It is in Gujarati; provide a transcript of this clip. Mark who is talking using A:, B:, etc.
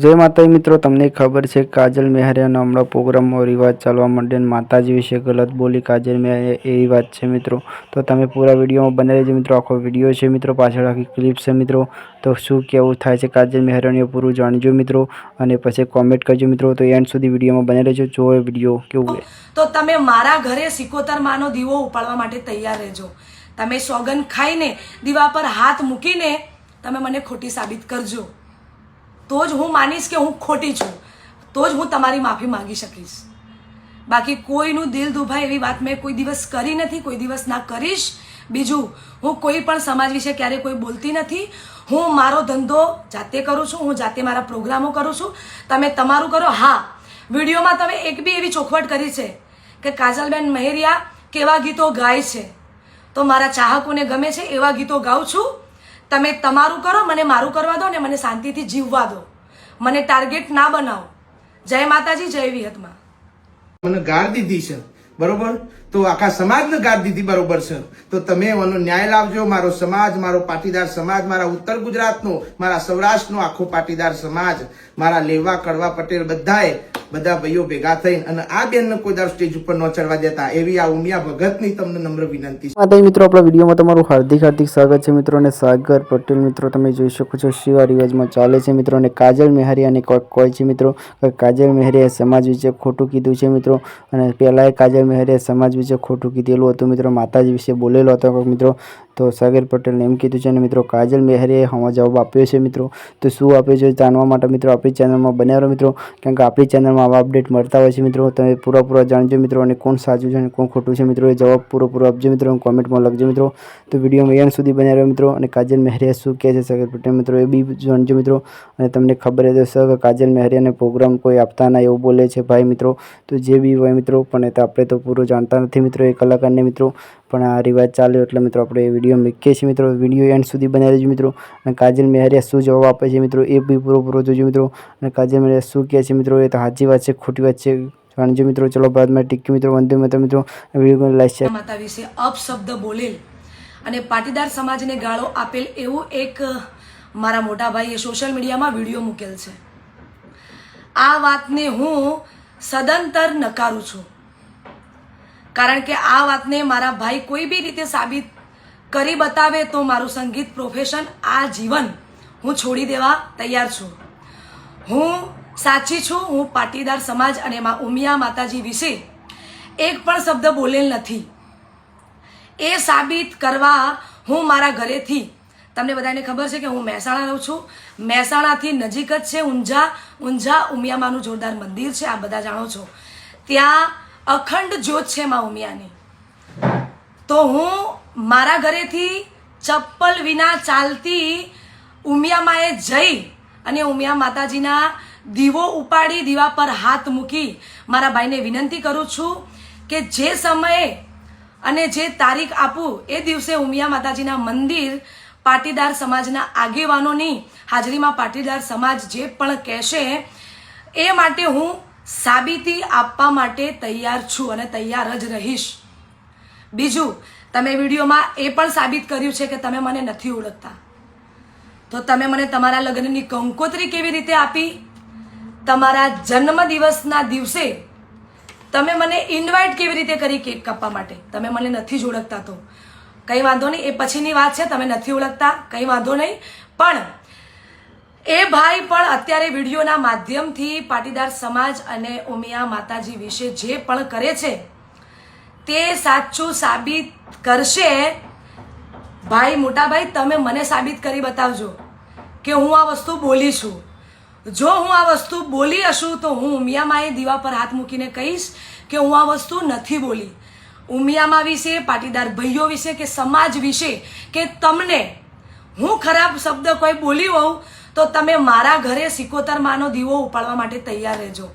A: જય માતાજી મિત્રો, તમને ખબર છે, કાજલ મહેરિયાનો હમણાં પ્રોગ્રામમાં રિવાજ ચાલવા માંડ્યો અને માતાજી વિશે ગલત બોલી કાજલ મહેરિયા એ રિવાજ છે મિત્રો. તો તમે પૂરા વિડીયોમાં બને રહેજો મિત્રો, આખો વીડિયો છે મિત્રો, પાછળ આખી ક્લિપ છે મિત્રો. તો શું કેવું થાય છે કાજલ મેહરિયાને પૂરું જાણજો મિત્રો અને પછી કોમેન્ટ કરજો મિત્રો. તો એન્ડ સુધી વિડીયોમાં બને રહેજો, જો એ વીડિયો કેવું
B: તો તમે મારા ઘરે સિકોતર માનો દીવો ઉપાડવા માટે તૈયાર રહેજો. તમે સોગન ખાઈને દીવા પર હાથ મૂકીને તમે મને ખોટી સાબિત કરજો. તો જ હું માનીશ કે હું ખોટી છું. તો જ હું તમારી માફી માંગી શકીશ. બાકી કોઈનું દિલ દુભાય એવી વાત મેં કોઈ દિવસ કરી નથી, કોઈ દિવસ ના કરીશ. બીજું, હું કોઈ પણ સમાજ વિશે ક્યારેય કોઈ બોલતી નથી. હું મારો ધંધો જાતે કરું છું, હું જાતે મારા પ્રોગ્રામો કરું છું. તમે તમારું કરો. હા, વિડીયોમાં તમે એક બી એવી ચોખવટ કરી છે કે કાજલબેન મહેરિયા કેવા ગીતો ગાય છે. તો મારા ચાહકોને ગમે છે એવા ગીતો ગાઉં છું. તમે તમારું કરો, મને મારું કરવા દો ને મને શાંતિથી જીવવા દો. મને ટાર્ગેટ ના બનાવો. જય માતાજી, જય વિહતમાં.
C: મને ગાળ દીધી છે. બરોબર? તો આખા સમાજને ગાળ દીધી બરોબર છે. તો તમે એનો ન્યાય લાવજો. મારો સમાજ, મારો પાટીદાર સમાજ, મારા ઉત્તર ગુજરાતનો, મારા સૌરાષ્ટ્રનો આખો પાટીદાર સમાજ, મારા લેવા, કડવા, પટેલ બધાએ બધા ભાઈઓ ભેગા થઈને અને આ બેનને કોઈ દર સ્ટેજ ઉપર ન ચડવા દેતા એવી આ ઉમિયા ભગતની તમને નમ્ર વિનંતી છે.
A: મિત્રો, આપણા વિડીયોમાં તમારું હાર્દિક હાર્દિક સ્વાગત છે મિત્રો અને સાગર પટેલ મિત્રો, તમે જોઈ શકો છો શિવા રિવાજમાં ચાલે છે મિત્રો અને કાજલ મેહરિયા અને કોઈ છે મિત્રો. કાજલ મેહરિયાએ સમાજ વિશે ખોટું કીધું છે મિત્રો અને પહેલાંય કાજલ મેહરિયાએ સમાજ વિશે ખોટું કીધેલું હતું મિત્રો, માતાજી વિશે બોલેલો હતો મિત્રો. તો સાગર પટેલને એમ કીધું છે અને મિત્રો, કાજલ મેહરિયાએ હવા જવાબ આપ્યો છે, મિત્રો. તો શું આપ્યો છે જાણવા માટે, મિત્રો? આપણી ચેનલમાં રહો, મિત્રો. કારણ કે આપણી ચેનલમાં આવા અપડેટ મળતા હોય છે, મિત્રો. તમે પૂરા પૂરા જાણજો, મિત્રો, અને કોણ સાચું છે અને કોણ ખોટું છે, મિત્રો. એ જવાબ પૂરો આપજો, મિત્રો કોમેન્ટમાં લખજો, મિત્રો. તો વિડીયોમાં એન્ડ સુધી બન્યા રહ્યો મિત્રો. અને કાજલ મહેરિયા શું કહે છે સાગર પટેલ, મિત્રો? એ બી જાણજો, મિત્રો. અને તમને ખબર હશે કે કાજલ મહેરિયાને પ્રોગ્રામ કોઈ આપતા ના એવું બોલે છે ભાઈ, મિત્રો. તો જે બી હોય, મિત્રો, પણ એ તો આપણે તો પૂરું જાણતા નથી, મિત્રો, એ કલાકારને, મિત્રો. પણ આ રિવાજ ચાલ્યો એટલે, મિત્રો, આપણે એ મૂકીએ છીએ મિત્રો વીડિયો એન્ડ સુધી બનાવી દેજો મિત્રો. અને કાજલ મહેરિયા શું જવાબ આપે છે મિત્રો, એ બી પૂરો પૂરો જોજો મિત્રો. અને કાજલ મહેરિયા શું કહે છે મિત્રો, એ તો સાચી વાત છે, ખોટી વાત છે. જાણજો મિત્રો, ચલો ભારતમાં ટીકી મિત્રો, વંદે માતરમ મિત્રો. વીડિયો લાઈક છે
B: માતા વિશે અપશબ્દ બોલેલ. અને પાટીદાર સમાજને ગાળો આપેલ એવો એક મારા મોટા ભાઈએ સોશિયલ મીડિયામાં વીડિયો મૂકેલ છે. આ વાતને હું સદંતર નકારું છું. કારણ કે આ વાતને મારા ભાઈ કોઈ બી રીતે સાબિત કરી બતાવે તો મારું સંગીત પ્રોફેશન આ જીવન. હું છોડી દેવા તૈયાર છું. હું સાચી છું, હું પાટીદાર સમાજ અને મા ઉમિયા માતાજી વિશે એક પણ શબ્દ બોલેલ નથી. એ સાબિત કરવા હું મારા ઘરેથી, તમને બધાને ખબર છે કે હું મહેસાણા રહું છું. મહેસાણાથી નજીક જ છે ઊંઝા ઊંઝા ઉમિયામાનું જોરદાર મંદિર છે આ બધા જાણો છો. ત્યાં અખંડ જ્યોત છે મા ઉમિયાની. તો હું મારા ઘરેથી ચપ્પલ વિના ચાલતી ઉમિયામાએ જઈ અને ઉમિયા માતાજીના દીવો ઉપાડી, દીવા પર હાથ મૂકી મારા ભાઈને વિનંતી કરું છું કે જે સમયે અને જે તારીખ આપું, એ દિવસે ઉમિયા માતાજીના મંદિર પાટીદાર સમાજના આગેવાનોની હાજરીમાં પાટીદાર સમાજ જે પણ કહેશે, એ માટે હું સાબિતી આપવા માટે તૈયાર છું અને તૈયાર જ રહીશ. બીજું તમે વિડીયોમાં એ પણ સાબિત કર્યું છે કે તમે મને નથી ઓળખતા. તો તમે મને તમારા લગ્નની કંકોત્રી કેવી રીતે આપી? તમારા જન્મદિવસના દિવસે તમે મને ઇન્વાઇટ કેવી રીતે કરી કેક કાપવા માટે? તમે મને નથી જ ઓળખતા તો. કંઈ વાંધો નહીં, એ પછીની વાત છે, તમે નથી ઓળખતા, કંઈ વાંધો નહીં. પણ એ ભાઈ પણ અત્યારે વિડીયોના માધ્યમથી પાટીદાર સમાજ અને ઉમિયા માતાજી વિશે જે પણ કરે છે તે સાચું સાબિત કરશે? ભાઈ મોટા ભાઈ તમે મને સાબિત કરી બતાવજો કે હું આ વસ્તુ બોલી છું. જો હું આ વસ્તુ બોલી હશું તો હું ઉમિયામાએ દીવા પર હાથ મૂકીને કહીશ કે હું આ વસ્તુ નથી બોલી. ઉમિયામાં વિશે, પાટીદાર ભાઈઓ વિશે કે સમાજ વિશે કે તમને હું ખરાબ શબ્દ કોઈ બોલી હોઉં તો તમે મારા ઘરે સિકોતર માનો દીવો ઉપાડવા માટે તૈયાર રહેજો.